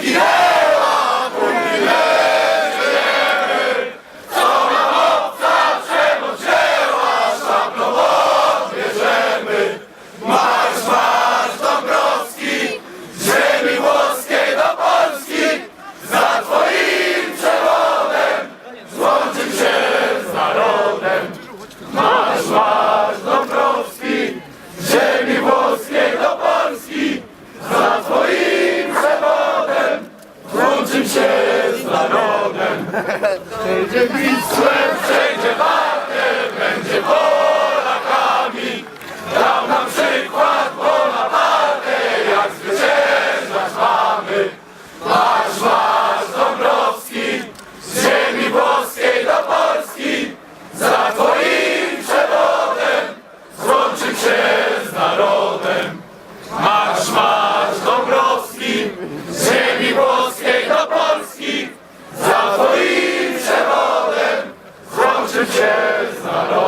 Yeah! Złączyć się z narodem. Przejdzie Wisłem, przejdzie Wartę, będzie Polakami, dał nam przykład Bonaparte, jak zwyciężać mamy. Marsz, marsz Dąbrowski, z ziemi włoskiej do Polski, za twoim przewodem złączyć się z narodem. Yes,